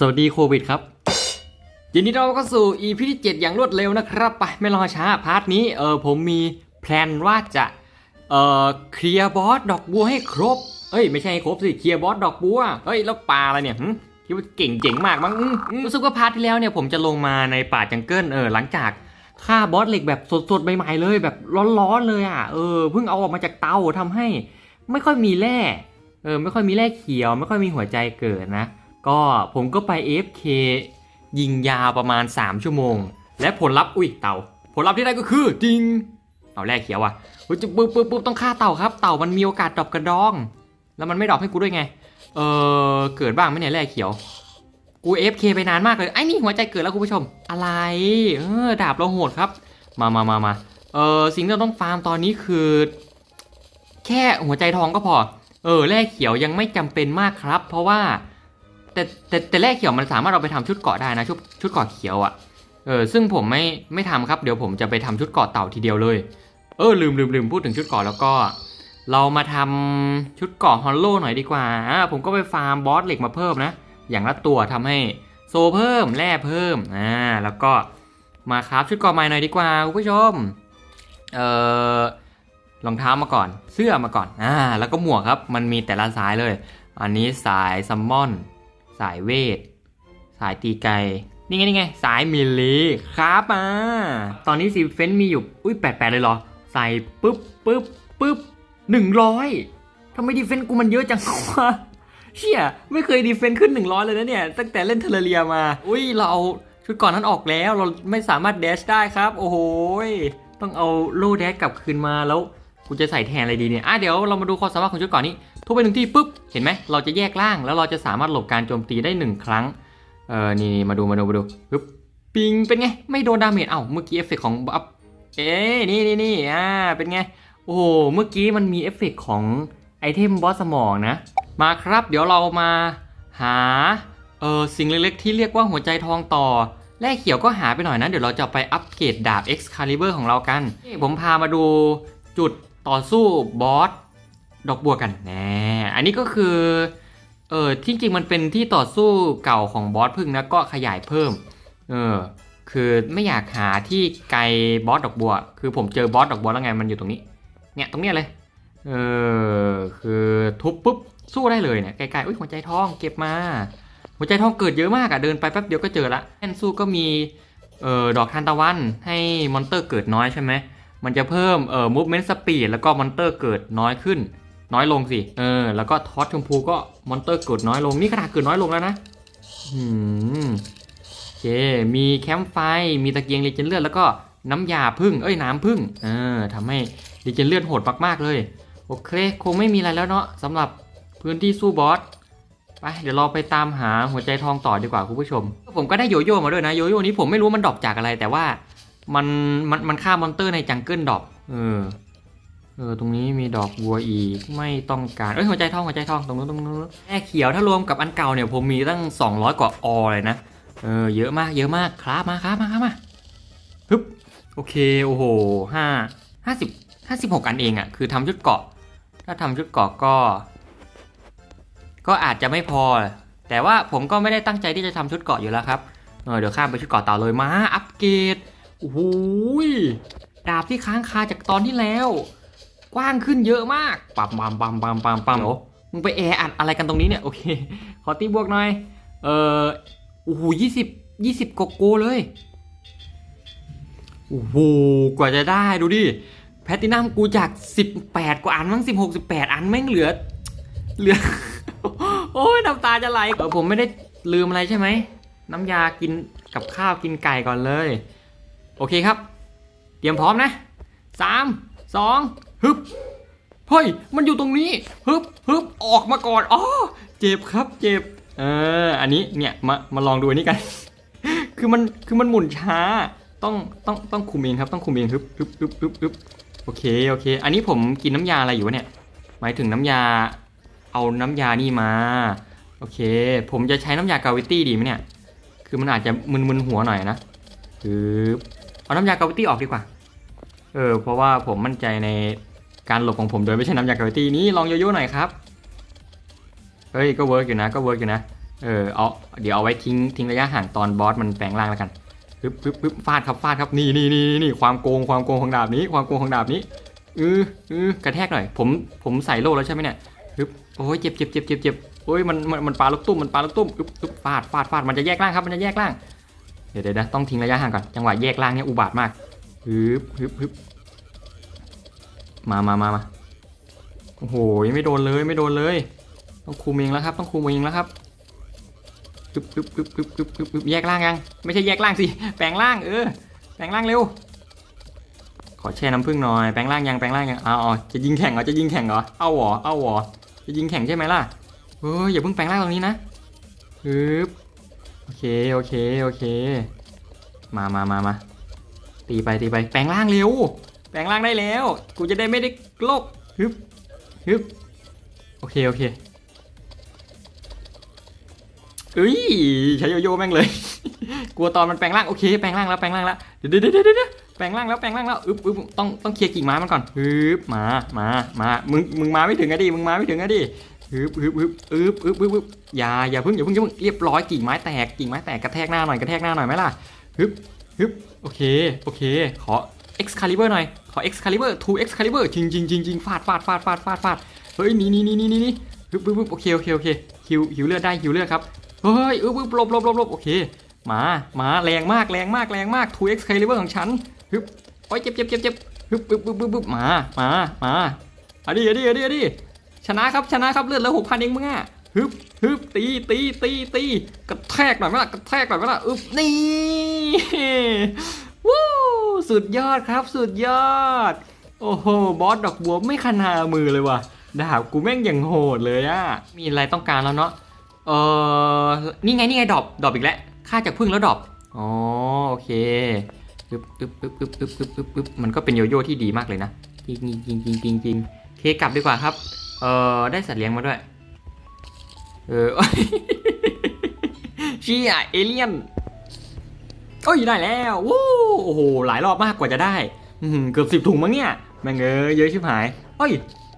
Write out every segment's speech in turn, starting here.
สวัสดีโควิดครับยินดีต้อนรับเข้าสู่ EP ที่ 7 อย่างรวดเร็วนะครับ ไปไม่รอช้า พาร์ทนี้เออผมมีแพลนว่าจะเออเคลียร์บอสดอกบัวให้ครบ เอ้ยไม่ใช่ให้ครบสิเคลียร์บอสดอกบัว เฮ้ยแล้วปลาอะไรเนี่ยหึคิดว่าเก่งเจ๋งมากมั้งอืมอืมรู้สึกว่าพาร์ทที่แล้วเนี่ยผมจะลงมาในป่าจังเกิลเออหลังจากฆ่าบอสเหล็กแบบสดๆใหม่ๆเลยแบบร้อนๆเลยอะเออเพิ่งเอาออกมาจากเตาทำให้ ไม่ค่อยมีแร่เออไม่ค่อยมีแร่เขียว ไม่ค่อยมีหัวใจเกิดนะ ก็ผมก็ไป AFK ยิงยาวประมาณ 3 ชั่วโมง และผลลัพธ์อุ้ยเต่า ผลลัพธ์ที่ได้ก็คือจริงเอาแร่เขียวอะเฮ้ยจะปุ๊บปุ๊บปุ๊บต้องฆ่าเต่าครับ เต่ามันมีโอกาสดรอปกระดอง แล้วมันไม่ดรอปให้กูด้วยไง เออเกิดบ้างไหมเนี่ยแร่เขียว กู AFK ไปนานมากเลยไอ้นี่หัวใจเกิดแล้วคุณผู้ชม อะไร เออดาบเราโหดครับ มามามามาเออสิ่งที่เราต้องฟาร์มตอนนี้คือ แค่หัวใจทองก็พอ เออแร่เขียวยังไม่จำเป็นมากครับ เพราะว่า แต่แต่แต่แร่เขียวมันสามารถเอาไปทำชุดเกาะได้นะชุดชุดเกาะเขียวอะ่ะเออซึ่งผมไม่ไม่ทำครับเดี๋ยวผมจะไปทำชุดเกาะเต่าทีเดียวเลย เออลืมลืมลืมพูดถึงชุดเกาะแล้วก็ เรามาทำชุดเกาะฮอลโลหน่อยดีกว่าอ่าผมก็ไปฟาร์มบอสเหล็กมาเพิ่มนะ อย่างละตัวทำให้โซเพิ่มแร่เพิ่มอ่าแล้วก็มาคราฟชุดเกาะใหม่หน่อยดีกว่าคุณผู้ชมเออรองเท้ามาก่อน เสื้อมาก่อนอ่าแล้วก็หมวกครับ มันมีแต่ละสายเลย อันนี้สายซัมมอน สายเวท สายตีไกนี่ไงนี่ไง สายมิลลีครับมาตอนนี้ซีเฟนมีอยู่ อุ้ยแปดแปดเลยเหรอ ใส่ปุ๊บปุ๊บปุ๊บหนึ่งร้อยทำไมดีเฟนกูมันเยอะจังวะเชี่ยไม่เคยดีเฟนขึ้น 100 เลยนะเนี่ย ตั้งแต่เล่นเทเลเรียมา อุ้ยเราเอาชุดก่อนนั้นออกแล้วเราไม่สามารถเดชได้ครับ โอ้โหต้องเอาโล่เดชกลับคืนมาแล้วกูจะใส่แทนอะไรดีเนี่ยอะเดี๋ยวเรามาดูความสามารถของชุดก่อนนี้ ทุบไปหนึ่งที่ปุ๊บเห็นไหมเราจะแยกล่างแล้วเราจะสามารถหลบการโจมตีได้หนึ่งครั้งเออนี่นมาดูมาดูมาดูปึ๊บปิงเป็นไงไม่โดนดาเมจเอ้าเมื่อกี้เอฟเฟกต์ของอัพเอ๊นี่นี่นี่อ่าเป็นไงโอ้โหเมื่อกี้มันมีเอฟเฟกต์ของไอเทมบอสสมองนะ มาครับ เดี๋ยวเรามาหาเออสิ่งเล็กๆที่เรียกว่าหัวใจทองต่อแร่เขียวก็หาไปหน่อยนะ เดี๋ยวเราจะไปอัปเกรดดาบ Excalibur ของเรากันนี่ผมพามาดูจุดต่อสู้บอส ดอกบัวกันแน่อันนี้ก็คือ เออที่จริงมันเป็นที่ต่อสู้เก่าของบอสพึ่งนะก็ขยายเพิ่ม เออ คือไม่อยากหาที่ไกลบอสดอกบัว คือผมเจอบอสดอกบัวแล้วไงมันอยู่ตรงนี้ เนี่ยตรงเนี้ยเลย เออ คือทุบปุ๊บสู้ได้เลยเนี่ยใกล้ๆอุ้ยหัวใจทองเก็บมา หัวใจทองเกิดเยอะมากอะเดินไปแป๊บเดียวก็เจอละแอนสู้ก็มีเออดอกทานตะวันให้มอนเตอร์เกิดน้อยใช่ไหมมันจะเพิ่มเอ่อ movement speed แล้วก็มอนเตอร์เกิดน้อยขึ้น น้อยลงสิ เออ แล้วก็ทอสชมพูก็มอนเตอร์เกิดน้อยลง นี่ขนาดเกิดน้อยลงแล้วนะอืมโอเค มีแคมป์ไฟ มีตะเกียงรีเจนเลือดแล้วก็น้ำยาพึ่ง เอ้ยน้ำพึ่ง เออทำให้รีเจนเลือดโหดมากๆเลย โอเค คงไม่มีอะไรแล้วเนาะสำหรับพื้นที่สู้บอส ไป เดี๋ยวเราไปตามหาหัวใจทองต่อดีกว่าคุณผู้ชม ผมก็ได้โยโย่มาด้วยนะ โยโย่นี้ผมไม่รู้มันดรอปจากอะไรแต่ว่ามันมันมันฆ่ามอนเตอร์ในจังเกิลดรอป เออ เออตรงนี้มีดอกบัวอีกไม่ต้องการเอ้ยหัวใจทองหัวใจทองตรงนู้นตรงนู้นแม่เขียวถ้ารวมกับอันเก่าเนี่ยผมมีตั้ง 200 กว่าออเลยนะเออเยอะมากเยอะมากครับมาครับมาครับมาฮึบโอเคโอ้โหห้าห้าสิบห้าสิบหกอันเองอะ่ะคือทำชุดเกาะ ถ้าทำชุดเกาะก็ ก็อาจจะไม่พอ แต่ว่าผมก็ไม่ได้ตั้งใจที่จะทำชุดเกาะอยู่แล้วครับเออเดี๋ยวข้ามไปชุดเกาะต่าเลยมาอัปเกรดโอ้โหยดาบที่ค้างคาจากตอนที่แล้ว กว้างขึ้นเยอะมากปั๊มปั๊มปั๊มปั๊มปั๊มปั๊มโอ้มึงไปแออัดอะไรกันตรงนี้เนี่ย โอเค ขอตีบวกหน่อย เออโอ้โหยี่สิบยี่สิบกโกเลยโอ้โหกว่าจะได้ดูดิแพตตินัมกูจาก 18 กว่าอันมั้ง16 18 อันแม่งเหลือ เหลือ โอ้ยน้ำตาจะไหลเออผมไม่ได้ลืมอะไรใช่ไหม น้ำยากินกับข้าวกินไก่ก่อนเลย โอเคครับ เตรียมพร้อมนะ 3 2 ฮึบเฮ้ยมันอยู่ตรงนี้ฮึบฮึบออกมาก่อนอ๋อเจ็บครับเจ็บเอออันนี้เนี่ยมามาลองดูอันนี้กัน คือมันคือมันหมุนช้าต้องต้องต้องคุมเองครับต้องคุมเองฮึบฮึบฮึบฮึบฮึบโอเคโอเค อันนี้ผมกินน้ำยาอะไรอยู่วะเนี่ย หมายถึงน้ำยา เอาน้ำยานี่มาโอเค ผมจะใช้น้ำยากาวิตี้ดีไหมเนี่ย คือมันอาจจะมึนๆหัวหน่อยนะฮึบเอาน้ำยากาวิตี้ออกดีกว่า เออเพราะว่าผมมั่นใจในการหลบของผมโดยไม่ใช่น้ำยากาวิตี้นี้ลองโยโย่หน่อยครับเฮ้ยก็เวิร์กอยู่นะก็เวิร์กอยู่นะเออเอาเดี๋ยวเอาไว้ทิ้งทิ้งระยะห่างตอนบอสมันแปลงร่างแล้วกันปึ๊บปึ๊บปึ๊บฟาดครับฟาดครับนี่นี่นี่นี่ความโกงความโกงของดาบนี้ ความโกงของดาบนี้เออเออกระแทกหน่อย ผมผมใส่โล่แล้วใช่ไหมเนี่ยปึ๊บโอ้ยเจ็บเจ็บเจ็บเจ็บเจ็บโอ้ยมันมันมันปลาลูกตุ้มมันปลาลูกตุ้มปึ๊บปึ๊บฟาดฟาดฟาดมันจะแยกร่างครับมันจะแยกร่างเดี๋ยวเดี๋ยวนะต้องทิ้งระยะห่างก่อนจังหวะแยกร่างเนี่ยอุบาทมาก ปึ๊บปึ๊บปึ๊บมามามามาโอ้โหไม่โดนเลยไม่โดนเลย ต้องคุมเองแล้วครับ ต้องคุมเองแล้วครับปึ๊บปึ๊บปึ๊บปึ๊บปึ๊บปึ๊บปึ๊บแยกล่างยัง ไม่ใช่แยกล่างสิ แปลงล่างเออ แปลงล่างเร็ว ขอแช่น้ำผึ้งหน่อย แปลงล่างยัง แปลงล่างยังเอาอ๋อจะยิงแข่งเหรอ จะยิงแข่งเหรอ เอาหรอ เอาหรอ จะยิงแข่งใช่ไหมล่ะเฮ้ยอย่าเพิ่งแปลงร่างตรงนี้นะปึ๊บโอเค โอเค โอเค มามามามา ตีไปตีไปแปลงร่างเร็ว แปลงร่างได้แล้ว กูจะได้ไม่ได้โลกฮึบฮึบโอเคโอเคเอ้ยใช้โยโย่แม่งเลย กลัวตอนมันแปลงร่างโอเคแปลงร่างแล้วแปลงร่างแล้วเดี๋ยวเดี๋ยวเดี๋ยวเดี๋ยวแปลงร่างแล้วแปลงร่างแล้วอึ๊บอึ๊บต้องต้องเคลียร์กิ่งไม้มันก่อนฮึบมามามามึงมึงมาไม่ถึงอะดิมึงมาไม่ถึงอะดิฮึบฮึบฮึบอึ๊บอึ๊บอึ๊บอึ๊บอย่าอย่าเพิ่งอย่าเพิ่งอย่าเพิ่งเรียบร้อยกิ่งไม้แตกกิ่งไม้แตกกระแทกหน้าหน่อยกระแทกหน้าหน่อยไหมล่ะฮึบ ฮึบโอเค โอเค ขอ Excalibur หน่อย ขอ Excalibur 2 Excalibur จริงจริงจริงจริงฟาดฟาดฟาดฟาดฟาดฟาดเฮ้ยนี่นี่นี่นี่นี่ฮึบฮึบฮึบโอเคโอเคโอเคฮิวฮิวเลือดได้ฮิวเลือดครับ เฮ้ยอึ๊บอึบลบลบลบลบโอเค มามาแรงมากแรงมากแรงมาก 2x caliber ของฉันฮึบโอ้ยเจ็บเจ็บเจ็บเจ็บฮึบอึ๊บอึ๊บอึ๊บอึ๊บมามามาเอาดิเอาดิเอาดิเอาดิชนะครับชนะครับเลือดแล้วหกพันเองมึงอะ ฮึบฮึบตีตีตีตีกระแทกหน่อยไหมล่ะกระแทกหน่อยไหมล่ะอึบนี่วู้สุดยอดครับสุดยอด โอ้โหบอสดอกบัวไม่ขนามือเลยว่ะดาบกูแม่งอย่างโหดเลยอะมีอะไรต้องการแล้วเนาะเออนี่ไงนี่ไงดอปดอปอีกแล้วค่าจากพึ่งแล้วดอปอ๋อโอเคปึ๊บปึ๊บปึ๊บปึ๊บปึ๊บปึ๊บปึ๊บปึ๊บมันก็เป็นโยโย่ที่ดีมากเลยนะจริงจริงจริงจริงจริงเคกลับดีกว่าครับ เออได้สัตว์เลี้ยงมาด้วย เออชี่ยเอเลี่ยนโอ้ยได้แล้ววู้โอ้โหหลายรอบมากกว่าจะได้เกือบสิบถุงมั้งเนี่ยแม่งเอ้ยเยอะชิบหายเอ้ย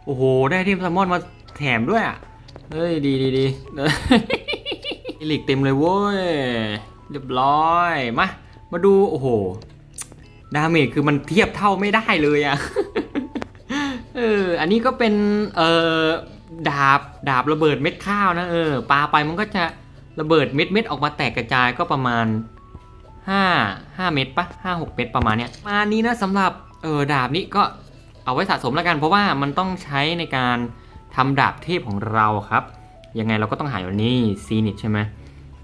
โอ้โหได้ทีมแซลมอนมาแถมด้วยอะเฮ้ยดีดีดีอิลิกเต็มเลยเว้ยเรียบร้อยมามาดูโอ้โหดาเมจคือมันเทียบเท่าไม่ได้เลยอะเอออันนี้ก็เป็นเอ่อ ดาบดาบระเบิดเม็ดข้าวนะเออปาไปมันก็จะระเบิดเม็ดเม็ดออกมาแตกกระจายก็ประมาณ 5 5 เม็ดปะ5 6 เม็ดประมาณเนี้ยมานี้นะสำหรับเออดาบนี้ก็เอาไว้สะสมแล้วกัน เพราะว่ามันต้องใช้ในการทำดาบเทพของเราครับ ยังไงเราก็ต้องหาอยู่นี่ซีนิตใช่ไหม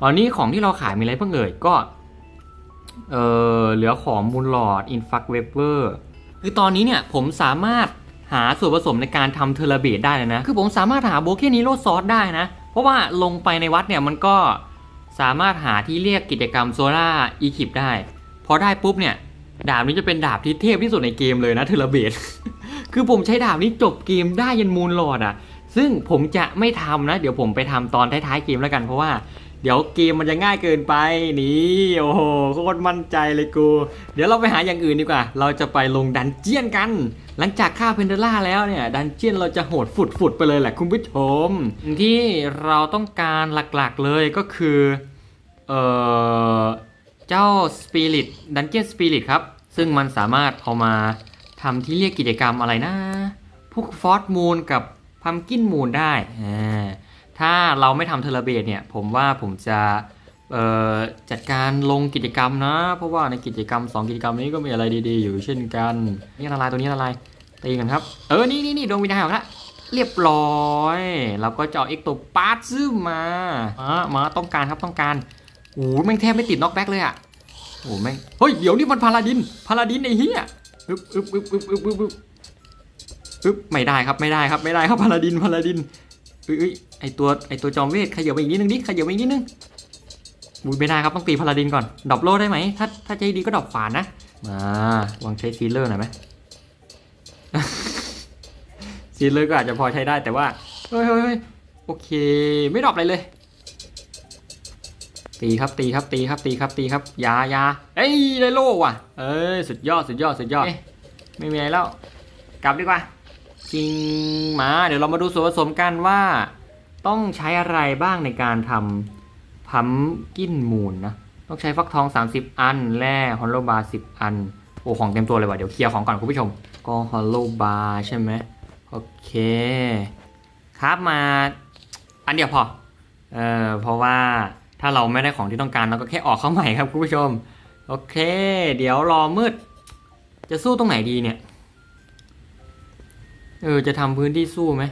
ตอนนี้ของที่เราขายมีอะไรเพิ่งเอ่ยก็เออเหลือของมูลหลอดอินฟักเวเวอร์คือตอนนี้เนี่ยผมสามารถ หาส่วนผสมในการทำเทอร์เบตได้เลยนะ คือผมสามารถหาโบเกนิโรซอสได้นะ เพราะว่าลงไปในวัดเนี่ยมันก็สามารถหาที่เรียกกิจกรรมโซล่าอีคิปได้ พอได้ปุ๊บเนี่ย ดาบนี้จะเป็นดาบที่เทพที่สุดในเกมเลยนะเทอร์เบต คือผมใช้ดาบนี้จบเกมได้ยันมูลหลอดอะ ซึ่งผมจะไม่ทำนะ เดี๋ยวผมไปทำตอนท้ายๆเกมแล้วกันเพราะว่าเดี๋ยวเกมมันจะง่ายเกินไปนี่โอ้โหโคตรมั่นใจเลยกู เดี๋ยวเราไปหาอย่างอื่นดีกว่า เราจะไปลงดันเจียนกัน หลังจากฆ่าเพนเดล่าแล้วเนี่ย ดันเจียนเราจะโหดฝุดๆไปเลยแหละคุณผู้ชม ที่เราต้องการหลักๆเลยก็คือ เอ่อ เจ้าสปิริตดันเจียนสปิริตครับ ซึ่งมันสามารถเอามาทำที่เรียกกิจกรรมอะไรนะ พวกฟอสมูนกับพัมกินมูนได้ ถ้าเราไม่ทำเทเลเบตเนี่ย ผมว่าผมจะ จัดการลงกิจกรรมนะ เพราะว่าในกิจกรรม 2 กิจกรรมนี้ก็มีอะไรดีๆ อยู่เช่นกันนี่ละลายตัวนี้ละลายตีกันครับ เออ นี่นี่นี่ดวงวิญญาณของละเรียบร้อย เราก็จะเอาเอ็กตัวปาร์ตซึมมามามาต้องการครับต้องการโอ้โหแม่งแทบไม่ติดน็อกแบ็กเลยอะโอ้โหแม่งเฮ้ยเดี๋ยวนี่มันพาลาดินพาลาดินไอ้เหี้ยอึบอึบอึบอึบอึบอึบอึบอึ๊บไม่ได้ครับไม่ได้ครับไม่ได้ครับพาลาดินพาลาดินเอ้ยไอตัวไอตัวจอมเวทขยับไปอีกนิดนึงดิขยับไปอีกนิดนึง บุยไม่ได้ครับต้องตีพาลาดินก่อนดรอปโลได้ไหมถ้าถ้าใจดีก็ดรอปขวานนะมาวางใช้ซีเลอร์หน่อยไหมซีเลอร์ก็อาจจะพอใช้ได้แต่ว่าเฮ้ยเฮ้ยเฮ้ยโอเค ไม่ดรอปอะไรเลย ตีครับตีครับตีครับตีครับตีครับยายาเอ้ยได้โล่ว่ะ เอ้ยสุดยอดสุดยอดสุดยอดไม่มีอะไรแล้วกลับดีกว่าจริงมา เดี๋ยวเรามาดูส่วนผสมกันว่า ต้องใช้อะไรบ้างในการท พัมกินมูนนะ ต้องใช้ฟักทอง 30 อัน แร่ฮอลโลบาร์10 อัน โอ้ ของเต็มตัวเลยว่ะ เดี๋ยวเคลียร์ของก่อนคุณผู้ชม ก็ฮอลโลบาร์ใช่ไหมโอเค ครับมาอันเดียวพอ เออเพราะว่าถ้าเราไม่ได้ของที่ต้องการเราก็แค่ออกเข้าใหม่ครับคุณผู้ชม โอเค เดี๋ยวรอมืด จะสู้ตรงไหนดีเนี่ย เออ จะทำพื้นที่สู้ไหม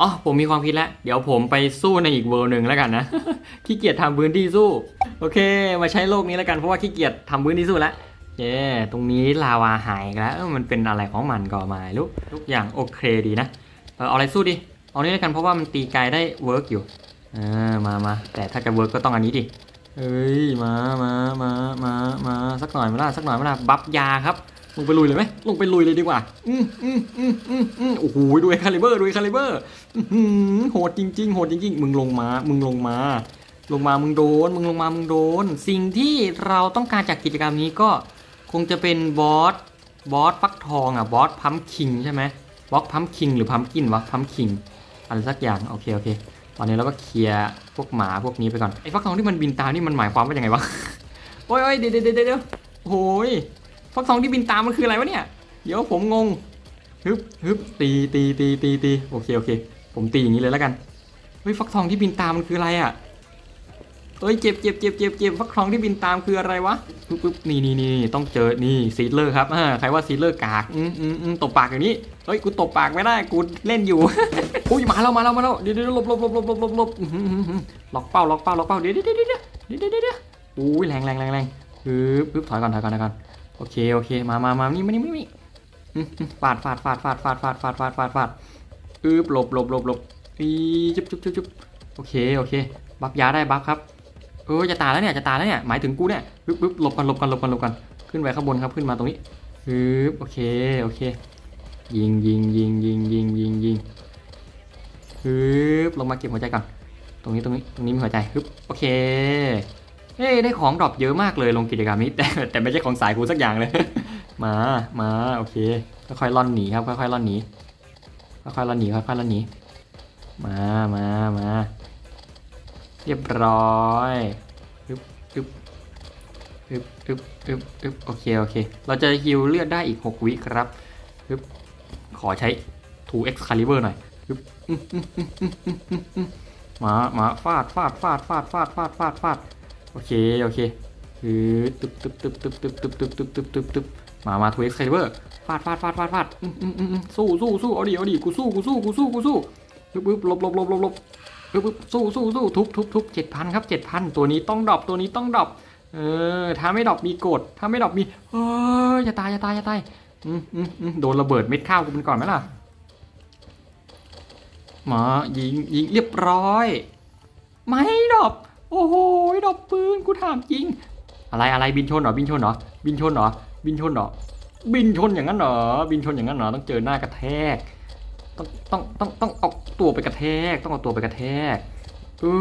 อ๋อผมมีความคิดแล้ว เดี๋ยวผมไปสู้ในอีกเวอร์หนึ่งแล้วกันนะ ขี้เกียจทำพื้นที่สู้ โอเค มาใช้โลกนี้แล้วกันเพราะว่าขี้เกียจทำพื้นที่สู้แล้วเย้ตรงนี้ลาวาหายแล้วมันเป็นอะไรของมันก็ไมาลูกทุกอย่างโอเคดีนะเอาอะไรสู้ดิเอานี้แล้วกันเพราะว่ามันตีไกลได้เวิร์กอยู่อ่ามามาแต่ถ้าจะเวิร์กก็ต้องอันนี้ดิเอ้ยมามามามามาสักหน่อยมาล่ะสักหน่อยมาล่ะบัฟยาครับ งไปลุยเลยไหมลงไปลุยเลยดีกว่า อืมอืมอืมอืมอืมโอ้โหดูคาลิเบอร์ดูคาลิเบอร์โหดจริง ๆ โหดจริง ๆ มึงลงมา มึงลงมา ลงมา มึงโดน มึงลงมา มึงโดน สิ่งที่เราต้องการจากกิจกรรมนี้ก็คงจะเป็นบอส บอสฟักทองอะ บอสพัมคิงใช่ไหมบอสพัมคิงหรือพัมกินวะ พัมคิง อะไรสักอย่าง โอเค โอเค ตอนนี้เราก็เคลียร์พวกหมาพวกนี้ไปก่อน ไอ้ฟักทองที่มันบินตามนี่มันหมายความว่ายังไงวะ โอ้ยโอ้ยเดี๋ยวเดี๋ยวเดี๋ยวเดี๋ยวโอ้ย ฟักทองที่บินตามมันคืออะไรวะเนี่ย เดี๋ยวผมงงฮึบฮึบตีตีตีตีตีโอเคโอเค ผมตีอย่างนี้เลยแล้วกันเฮ้ยฟักทองที่บินตามมันคืออะไรอะเอ้ยเจ็บเจ็บเจ็บเจ็บเจ็บฟักทองที่บินตามคืออะไรวะปึ๊บปึ๊บนี่นี่นี่ต้องเจอนี่ซีดเลอร์ครับอ่าใครว่าซีดเลอร์กากอืมอืมอืมตบปากอย่างนี้เฮ้ยกูตบปากไม่ได้กูเล่นอยู่อุ้ยมาแล้วมาแล้วมาแล้วเดี๋ยวเดี๋ยวหลบหลบหลบหลบหลบหลบหลบล็อกเป้าล็อกเป้าล็อกเป้าเดี๋ยวเดี๋ยวเดี๋ยวเดี๋ยวเดี๋ยวเดี๋ยวเดี๋ยวอุ้ยแรงแรงแรงแรงปึ๊บปึ๊บถอยก่อนถอยก่อนถอยก่อน โอเคโอเคมามามานี่มานี่มานี่อืมอืมฟาดฟาดฟาดฟาดฟาดฟาดฟาดฟาดฟาดฟาดอึบหลบหลบหลบหลบอีจุ๊บจุ๊บจุ๊บจุ๊บโอเคโอเค บัฟยาได้บัฟครับเออจะตายแล้วเนี่ยจะตายแล้วเนี่ยหมายถึงกูเนี่ยปึ๊บปึ๊บหลบกันหลบกันหลบกันหลบกันขึ้นไปข้างบนครับขึ้นมาตรงนี้ปึ๊บโอเคโอเค ยิงยิงยิงยิงยิงยิงยิงปึ๊บลงมาเก็บหัวใจก่อนตรงนี้ตรงนี้ตรงนี้มีหัวใจปึ๊บโอเค เฮ้ได้ของดรอปเยอะมากเลยลงกิจกรรมนี้แต่แต่ไม่ใช่ของสายกูสักอย่างเลย มามาโอเคค่อยๆล่อนหนีครับค่อยๆล่อนหนีค่อยๆล่อนหนีค่อยๆล่อนหนีมามามาเรียบร้อยอึบอึบอึบอึบอึบอึบโอเคโอเค เราจะฮิวเลือดได้อีก 6 วิครับอึบขอใช้ 2x caliber หน่อยอึบอื้ออื้ออื้ออื้ออื้ออื้อมามาฟาดฟาดฟาดฟาดฟาดฟาดฟาดฟาด โอเค โอเคคือตึ๊บตึ๊บตึ๊บตึ๊บตึ๊บตึบตึบตึบตึบตึบตึบมามาทูเอ็กซ์ไคเบอร์ฟาดฟาดฟาดฟาดฟาดอืมอืมอืมสู้สู้สู้เอาดิเอาดิกูสู้กูสู้กูสู้กูสู้ปึ๊บปึ๊บลบลบลบลบลบปึ๊บปึ๊บสู้สู้สู้ทุบทุบทุบเจ็ดพันครับเจ็ดพันตัวนี้ต้องดรอปตัวนี้ต้องดรอปเออถ้าไม่ดรอปมีกดถ้าไม่ดรอปมีเฮ้ยจะตายจะตายจะตายอืมอืมอืมโดนระเบิดเม็ดข้าวกูเป็นก่อนไหมล่ะมายิงยิงเรียบร้อย ไม่ดรอป โอ้โหดอกปืนกูถามจริง อะไรอะไรบินชนเหรอบินชนเหรอบินชนเหรอบินชนเหรอบินชนอย่างนั้นเหรอบินชนอย่างนั้นเหรอต้องเจอหน้ากระแทก ต้องต้องต้องต้องเอาตัวไปกระแทก ต้องเอาตัวไปกระแทกเอ้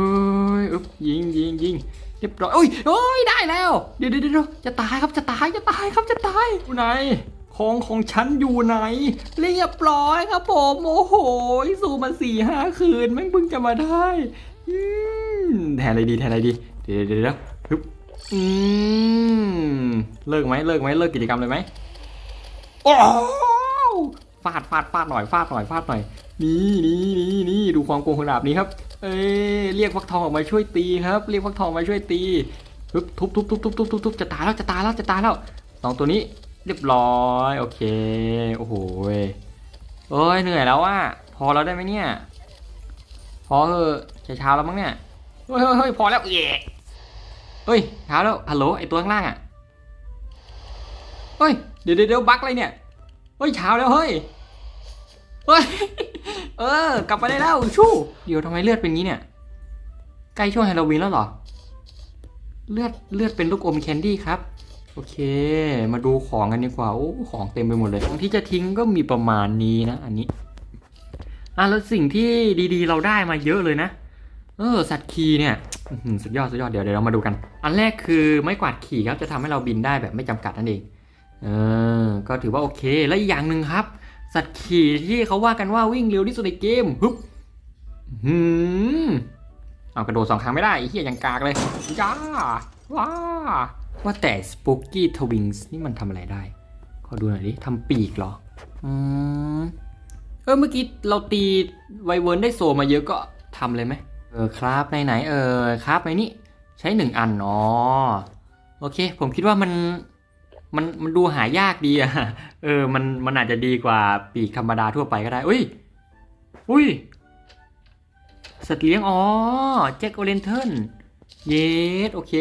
ยอึ๊บยิงยิงยิงเรียบร้อยโอ้ยโอ้ยได้แล้วเดี๋ยวเดี๋ยวเดี๋ยวจะตายครับจะตายจะตายครับจะตายอยู่ไหนของของฉันอยู่ไหน เรียบร้อยครับผมโอ้โหสู้มาสี่ห้าคืนแม่งเพิ่งจะมาได้อืม แทนอะไรดีแทนอะไรดี เดี๋ยวเดี๋ยวเฮึบอืมเลิกไหมเลิกไหมเลิกกิจกรรมเลยไหมโอ้ฟาดฟาดฟาดหน่อยฟาดหน่อยฟาดหน่อยนี่นี่นี่นี่ดูความโกงขนาดนี้ครับ เอ้เรียกฟักทองออกมาช่วยตีครับ เรียกฟักทองมาช่วยตีฮึบทุบทุบทุบทุบทุบทุบทุบจะตายแล้วจะตายแล้วจะตายแล้วสองตัวนี้เรียบร้อยโอเคโอ้โหเอ้ยเหนื่อยแล้วอะพอแล้วได้ไหมเนี่ย พอเถอจะเช้าแล้วมั้งเนี่ย เฮ้ยเฮ้ยเฮ้ยพอแล้วเย่เฮ้ยเช้าแล้วฮัลโหลไอตัวข้างล่างอะเฮ้ยเดี๋ยวเดี๋ยวบั๊กอะไรเนี่ยเฮ้ยเช้าแล้วเฮ้ยเฮ้ยเออกลับมาได้แล้วชู่เดี๋ยวทำไมเลือดเป็นงี้เนี่ยใกล้ช่วงฮาโลวีนแล้วเหรอเลือดเลือดเป็นลูกอมแคนดี้ครับโอเค มาดูของกันดีกว่าโอ้ของเต็มไปหมดเลยของที่จะทิ้งก็มีประมาณนี้นะ อันนี้อะแล้วสิ่งที่ดีๆ เราได้มาเยอะเลยนะ เออสัตว์ขี่เนี่ยสุดยอดสุดยอดเดี๋ยวเดี๋ยวเรามาดูกัน อันแรกคือไม้กวาดขี่ครับจะทำให้เราบินได้แบบไม่จำกัดนั่นเองเออก็ถือว่าโอเคและอีกอย่างหนึ่งครับ สัตว์ขี่ที่เขาว่ากันว่าวิ่งเร็วที่สุดในเกมฮึบหืมเอากระโดดสองครั้งไม่ได้เหี้ยยังกากเลยจ้าว้าว่าแต่ Spooky Twins นี่มันทำอะไรได้ ขอดูหน่อยดิทำปีกเหรออืมเออเมื่อกี้เราตีไวเวิร์นได้โซมาเยอะก็ทำเลยไหม เออครับไหนไหนเออครับในนี้ใช้หนึ่งอันอ๋อโอเค ผมคิดว่ามันมันมันดูหายากดีอะเออมันมันอาจจะดีกว่าปีกธรรมดาทั่วไปก็ได้อุ้ยอุ้ยสัตว์เลี้ยงอ๋อแจ็คโอเรนเทิลเยสโอเค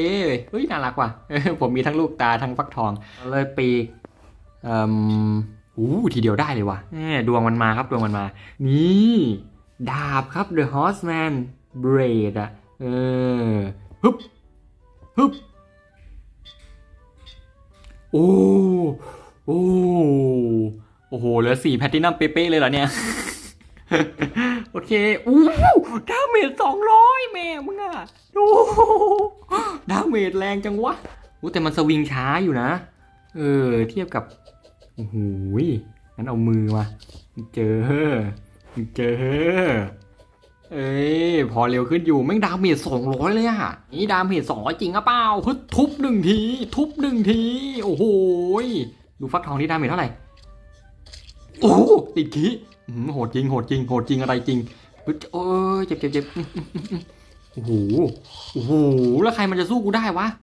เฮ้ยน่ารักว่ะผมมีทั้งลูกตาทั้งฟักทอง เลยปีกเอ่มอู้ทีเดียวได้เลยว่ะดวงมันมาครับดวงมันมา นี่ ดาบครับ The Horseman Blade อะเออฮึบฮึบโอ้โอ้โอ้โหเหลือสี่แพตตินัมเป๊ะๆเลยเหรอเนี่ย โอเคอู้ดาเมจสองร้อยแม่มึงอะโอ้ดาเมจแรงจังวะอู้แต่มันสวิงช้าอยู่นะ เออ เทียบกับโอ้โหงั้นเอามือมา เจอ เจอ เอ้ยพอเร็วขึ้นอยู่แม่งดาเมจสองร้อยเลยอะนี่ดาเมจสองร้อยจริงอะเปล่าฮึดทุบหนึ่งที ทุบหนึ่งที โอ้โหยดูฟักทองที่ดาเมจเท่าไหร่โอ้ติดขี้อื้อหือโหดจริงโหดจริงโหดจริงอะไรจริงฮึดโอ้ยเจ็บเจ็บเจ็บโอ้โหโอ้โหแล้วใครมันจะสู้กูได้วะ